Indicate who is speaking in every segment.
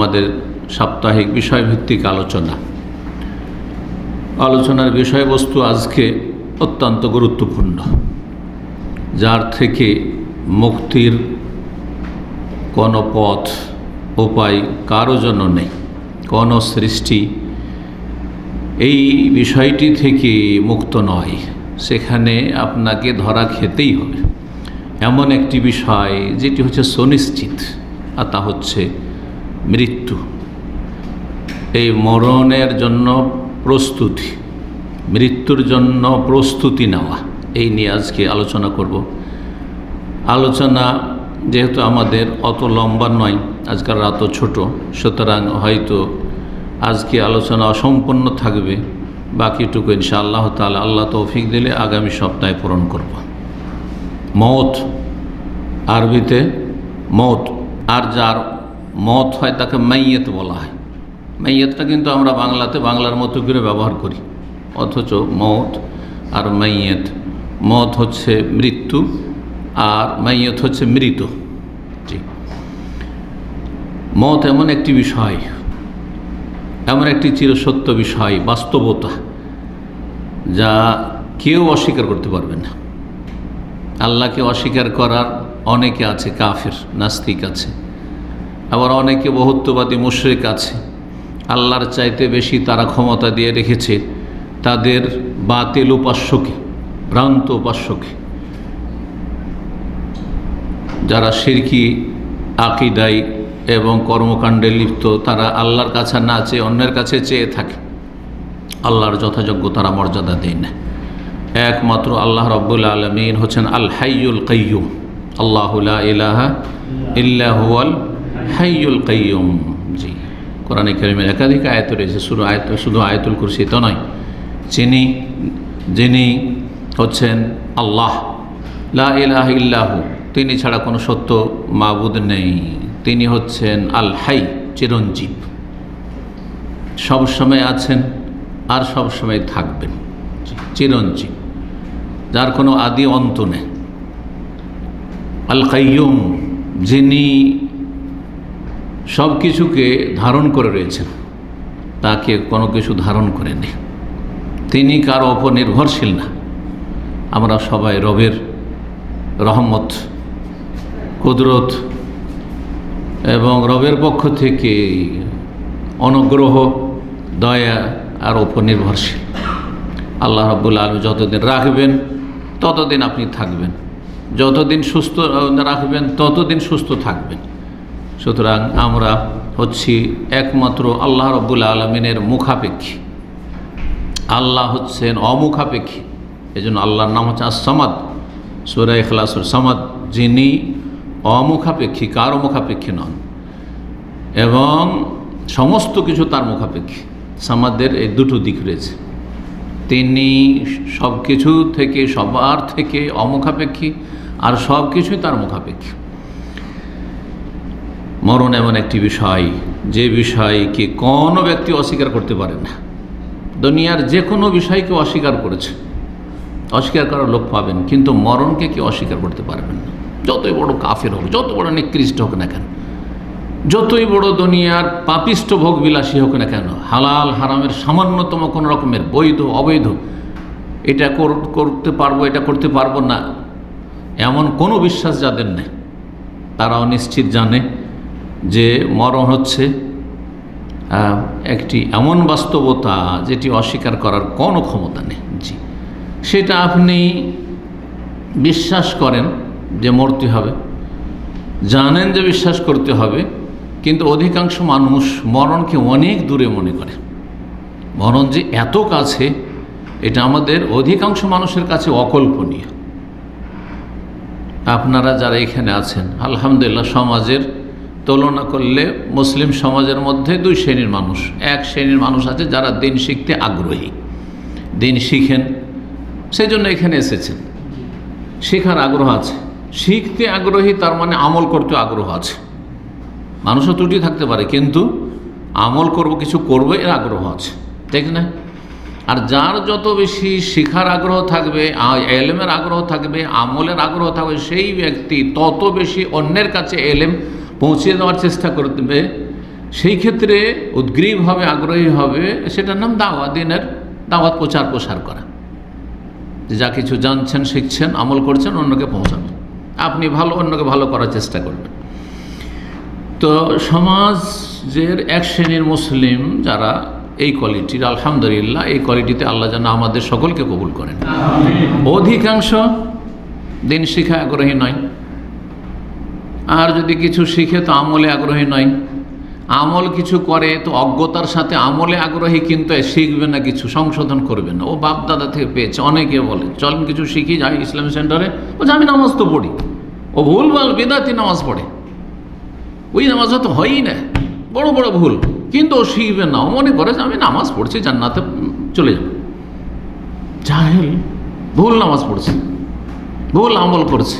Speaker 1: আমাদের সাপ্তাহিক বিষয়ভিত্তিক আলোচনা। আলোচনার বিষয়বস্তু আজকে অত্যন্ত গুরুত্বপূর্ণ, যার থেকে মুক্তির কোনো পথ, উপায় কারও জন্য নেই, কোনো সৃষ্টি। এই বিষয়টি থেকে মুক্ত নয়, সেখানে আপনাকে ধরা খেতেই হবে। এমন একটি বিষয়, যেটি হচ্ছে সুনিশ্চিত, আর তা হচ্ছে মৃত্যু। এই মরণের জন্য প্রস্তুতি, মৃত্যুর জন্য প্রস্তুতি নেওয়া, এই নিয়ে আজকে আলোচনা করব। আলোচনা যেহেতু আমাদের অত লম্বা নয়, আজকাল রাতও ছোট, সুতরাং হয়তো আজকে আলোচনা অসম্পূর্ণ থাকবে, বাকিটুকু ইনশা আল্লাহ তালা আল্লাহ তৌফিক দিলে আগামী সপ্তাহে পূরণ করব। মত আরবিতে মত আর যার মত হয় তাকে মাইয়েত বলা হয়। মাইয়েতটা কিন্তু আমরা বাংলাতে বাংলার মতো করে ব্যবহার করি। অথচ মত আর মাইয়েত, মত হচ্ছে মৃত্যু আর মাইয়েত হচ্ছে মৃত। জি। মত এমন একটি বিষয়, এমন একটি চিরসত্য বিষয়, বাস্তবতা, যা কেউ অস্বীকার করতে পারবে না। আল্লাহকে অস্বীকার করার অনেকে আছে, কাফের, নাস্তিক আছে। আবার অনেকে বহুত্ববাদী মুশ্রিক আছে। আল্লাহর চাইতে বেশি তারা ক্ষমতা দিয়ে রেখেছে তাদের বাতিল উপাস্যকে, ভ্রান্ত উপাস্যকে। যারা সিরকি আকিদাই এবং কর্মকাণ্ডে লিপ্ত, তারা আল্লাহর কাছে না চেয়ে অন্যের কাছে চেয়ে থাকে। আল্লাহর যথাযোগ্য তারা মর্যাদা দেয় না। একমাত্র আল্লাহ রব্বুল আলমিন হচ্ছেন আল হাইয়ুল কাইয়ুম। আল্লাহুল্লাহ ইলাহা ইল্লাহুয়াল হাইয়ুল কাইয়ুম। জি, কোরআনে করিমের একাধিক আয়ত রয়েছে। শুধু আয়ত, শুধু আয়তুল কুরসি তো নয়। যিনি যিনি হচ্ছেন আল্লাহ। লা ইলাহ ইল্লাহু, তিনি ছাড়া কোনো সত্য মাবুদ নেই। তিনি হচ্ছেন আল হাই, চিরঞ্জীব। সবসময় আছেন আর সবসময় থাকবেন। চিরঞ্জীব। যার কোনো আদি অন্ত নেই। আল কাইয়ুম, যিনি সব কিছুকে ধারণ করে রয়েছেন। তাকে কোনো কিছু ধারণ করেনি তিনি কারও ওপর নির্ভরশীল না। আমরা সবাই রবের রহমত, কুদরত এবং রবের পক্ষ থেকে অনুগ্রহ, দয়া আর ওপর নির্ভরশীল। আল্লাহ রব্বুল আলম যতদিন রাখবেন, ততদিন আপনি থাকবেন। যতদিন সুস্থ রাখবেন, ততদিন সুস্থ থাকবেন। সুতরাং আমরা হচ্ছি একমাত্র আল্লাহ রব্বুল আলমিনের মুখাপেক্ষী। আল্লাহ হচ্ছেন অমুখাপেক্ষী। এই জন্য আল্লাহর নাম হচ্ছে আসামাদ সুরা ইখলাসুর সামাদ, যিনি অমুখাপেক্ষী, কারও মুখাপেক্ষী নন। এবং সমস্ত কিছু তার মুখাপেক্ষী। সামাদের এই দুটো দিক রয়েছে। তিনি সব কিছু থেকে সবার থেকে অমুখাপেক্ষী, আর সব কিছুই তার মুখাপেক্ষী। মরণ এমন একটি বিষয়, যে বিষয়কে কোনো ব্যক্তি অস্বীকার করতে পারে না। দুনিয়ার যে কোনো বিষয়কে অস্বীকার করেছে। অস্বীকার করার লোক পাবেন, কিন্তু মরণকে কি অস্বীকার করতে পারবেন না। যতই বড় কাফের হোক যত বড় নিকৃষ্ট হোক না কেন, যতই বড় দুনিয়ার পাপিষ্ট ভোগ বিলাসী হোক না কেন, হালাল, হারামের সামান্যতম কোনো রকমের বৈধ, অবৈধ, এটা করতে পারব, এটা করতে পারব না, এমন কোনো বিশ্বাস যাদের নেই, তারাও নিশ্চিত জানে যে মরণ হচ্ছে একটি এমন বাস্তবতা যেটি অস্বীকার করার কোনো ক্ষমতা নেই। জি। সেটা আপনি বিশ্বাস করেন যে মরতে হবে। জানেন যে বিশ্বাস করতে হবে, কিন্তু অধিকাংশ মানুষ মরণকে অনেক দূরে মনে করে। মরণ যে এত কাছে, এটা আমাদের অধিকাংশ মানুষের কাছে অকল্পনীয়। আপনারা যারা এখানে আছেন, আলহামদুলিল্লাহ সমাজের তুলনা করলে মুসলিম সমাজের মধ্যে দুই শ্রেণির মানুষ। এক শ্রেণির মানুষ আছে যারা দিন শিখতে আগ্রহী। দিন শিখেন সেই জন্য এখানে এসেছেন। শেখার আগ্রহ আছে। শিখতে আগ্রহী, তার মানে আমল করতে আগ্রহ আছে। মানুষও ত্রুটি থাকতে পারে, কিন্তু আমল করব, কিছু করবে, এর আগ্রহ আছে। ঠিক না? আর যার যত বেশি শিখার আগ্রহ থাকবে এলেমের আগ্রহ থাকবে, আমলের আগ্রহ থাকবে, সেই ব্যক্তি তত বেশি অন্যের কাছে এলেম পৌঁছে দেওয়ার চেষ্টা করবে সেই ক্ষেত্রে উদ্গ্রীব হবে আগ্রহী হবে সেটার নাম দাওয়া দিনের দাওয়াত প্রচার প্রসার করা। যে যা কিছু জানছেন শিখছেন আমল করছেন অন্যকে পৌঁছাবেন আপনি ভালো অন্যকে ভালো করার চেষ্টা করবেন। তো সমাজের এক শ্রেণির মুসলিম যারা এই কোয়ালিটির আলহামদুলিল্লাহ এই কোয়ালিটিতে আল্লাহ যেন আমাদের সকলকে কবুল করেন। অধিকাংশ দিন শিখা আগ্রহী নয়। আর যদি কিছু শিখে তো আমলে আগ্রহী নয়। আমল কিছু করে তো অজ্ঞতার সাথে আমলে আগ্রহী কিন্তু শিখবে না কিছু, সংশোধন করবে না। ও বাপ দাদা থেকে পেয়েছে, অনেকে বলে চলেন কিছু শিখি, যাই ইসলাম সেন্টারে। বলছে, আমি নামাজ তো পড়ি। ও ভুল ভালো বেদাতি নামাজ পড়ে। ওই নামাজ তো হয়ই না, বড় বড় ভুল। কিন্তু ও শিখবে না। ও মনে করে যে, আমি নামাজ পড়ছি, জান্নাতে চলে যাব। জাহেল ভুল নামাজ পড়ছে, ভুল আমল করছে,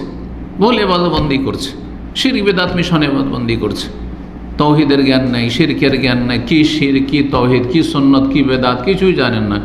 Speaker 1: ভুল এবাদবন্দি করছে। শির বেদাত মিশনে এবাদবন্দি করছে। তৌহিদের জ্ঞান নাই, শিরকের জ্ঞান নেই, কি শির, কি তৌহিদ, কি সন্ন্যত কি বেদাত, কিছুই জানেন না।